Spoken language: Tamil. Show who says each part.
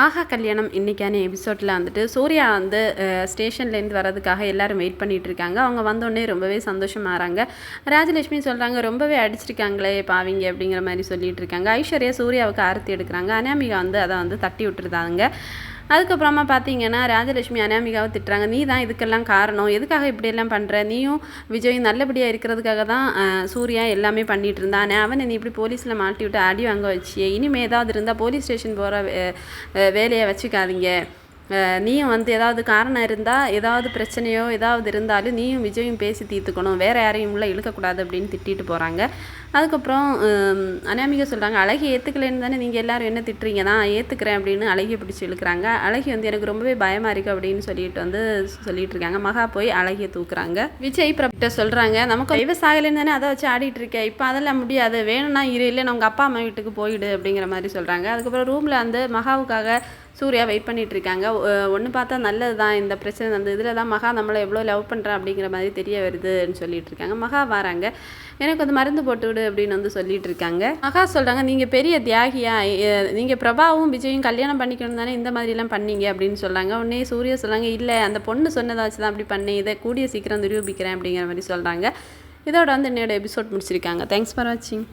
Speaker 1: ஆஹா கல்யாணம் இன்றைக்கான எபிசோடில் வந்துட்டு சூர்யா வந்து ஸ்டேஷன்லேருந்து வர்றதுக்காக எல்லாரும் வெயிட் பண்ணிகிட்டு இருக்காங்க அவங்க வந்தோடனே ரொம்பவே சந்தோஷமாகறாங்க ராஜலட்சுமி சொல்கிறாங்க ரொம்பவே அடிச்சிருக்காங்களே பாவிங்க அப்படிங்கிற மாதிரி சொல்லிகிட்டு இருக்காங்க ஐஸ்வர்யா சூர்யாவுக்கு ஆரத்தி எடுக்கிறாங்க. அனாமிகா வந்து அதை வந்து தட்டி விட்டுருந்தாங்க அதுக்கப்புறமா பார்த்தீங்கன்னா ராஜலட்சுமி அனாமிகாவை திட்டுறாங்க. நீ தான் இதுக்கெல்லாம் காரணம். எதுக்காக இப்படியெல்லாம் பண்ணுற நீயும் விஜயும் நல்லபடியாக இருக்கிறதுக்காக தான் சூர்யா எல்லாமே பண்ணிட்டு இருந்தானே. அவனை நீ இப்படி போலீஸில் மாட்டி விட்டு அடி வாங்க வச்சியே. இனிமே ஏதாவது இருந்தால் போலீஸ் ஸ்டேஷன் போகிற வேலையை வச்சுக்காதீங்க. நீயும் வந்து ஏதாவது காரணம் இருந்தால் ஏதாவது பிரச்சனையோ ஏதாவது இருந்தாலும் நீயும் விஜயும் பேசி தீர்த்துக்கணும். வேறு யாரையும் உள்ள இழுக்கக்கூடாது அப்படின்னு திட்டிட்டு போகிறாங்க அதுக்கப்புறம் ஹம், அனாமிகா சொல்கிறாங்க அழகி ஏற்றுக்கலைன்னு தானே நீங்கள் எல்லாரும் என்ன திட்டுறீங்க? நான் ஏற்றுக்கிறேன் அப்படின்னு அழகியை பிடிச்சி இழுக்கிறாங்க. அழகி வந்து எனக்கு ரொம்பவே பயமாக இருக்குது அப்படின்னு சொல்லிட்டு வந்து சொல்லிட்டு இருக்காங்க. மகா போய் அழகியை தூக்குறாங்க. விஜய் பிரபிட்ட சொல்கிறாங்க நமக்கு விவசாயிலேருந்து தானே அதை வச்சு ஆடிட்டு இருக்கேன் இப்போ அதெல்லாம் முடியாது. வேணும்னா இரு இல்லை உங்கள் அப்பா அம்மா வீட்டுக்கு போயிடு அப்படிங்கிற மாதிரி சொல்கிறாங்க அதுக்கப்புறம் ரூமில் வந்து மகாவுக்காக சூர்யா வெயிட் பண்ணிட்டு இருக்காங்க ஒன்று பார்த்தா நல்லது தான் இந்த பிரச்சனை வந்து இதில் தான் மகா நம்மளை எவ்வளோ லவ் பண்ணுறா அப்படிங்கிற மாதிரி தெரிய வருதுன்னு சொல்லிட்டு இருக்காங்க மகா வராங்க. எனக்கு வந்து மருந்து போட்டு விடு அப்படின்னு வந்து சொல்லிட்டு இருக்காங்க மகா சொல்கிறாங்க நீங்கள் பெரிய தியாகியா? நீங்கள் பிரபாவும் விஜயும் கல்யாணம் பண்ணிக்கணும் தானே இந்த மாதிரிலாம் பண்ணீங்க? அப்படின்னு சொல்கிறாங்க உடனே சூர்யா சொல்கிறாங்க இல்லை அந்த பொண்ணு சொன்னதாச்சு தான் அப்படி பண்ணேன். இதை கூடிய சீக்கிரம் நிரூபிக்கிறேன் அப்படிங்கிற மாதிரி சொல்கிறாங்க இதோட வந்து என்னோட எபிசோட் முடிச்சிருக்காங்க. தேங்க்ஸ் ஃபார் வாட்சிங்